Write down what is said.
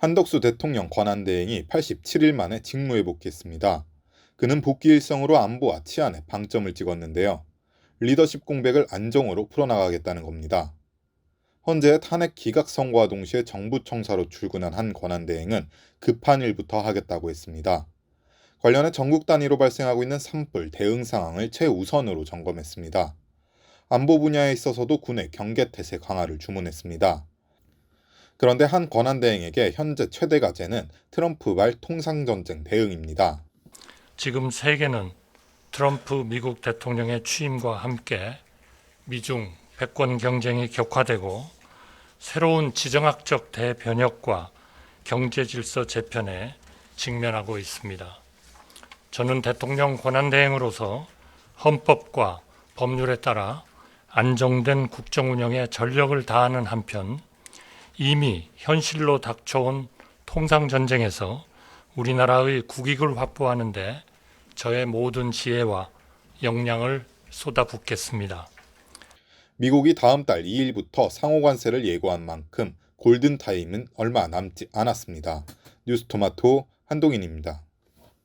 한덕수 대통령 권한대행이 87일 만에 직무에 복귀했습니다. 그는 복귀 일성으로 안보와 치안에 방점을 찍었는데요. 리더십 공백을 안정으로 풀어나가겠다는 겁니다. 현재 탄핵 기각 선고와 동시에 정부 청사로 출근한 한 권한대행은 급한 일부터 하겠다고 했습니다. 관련해 전국 단위로 발생하고 있는 산불 대응 상황을 최우선으로 점검했습니다. 안보 분야에 있어서도 군의 경계 태세 강화를 주문했습니다. 그런데 한 권한대행에게 현재 최대 과제는 트럼프발 통상전쟁 대응입니다. 지금 세계는 트럼프 미국 대통령의 취임과 함께 미중 패권 경쟁이 격화되고 새로운 지정학적 대변혁과 경제 질서 재편에 직면하고 있습니다. 저는 대통령 권한대행으로서 헌법과 법률에 따라 안정된 국정 운영에 전력을 다하는 한편 이미 현실로 닥쳐온 통상 전쟁에서 우리나라의 국익을 확보하는데 저의 모든 지혜와 역량을 쏟아붓겠습니다. 미국이 다음 달 2일부터 상호 관세를 예고한 만큼 골든 타임은 얼마 남지 않았습니다. 뉴스토마토 한동인입니다.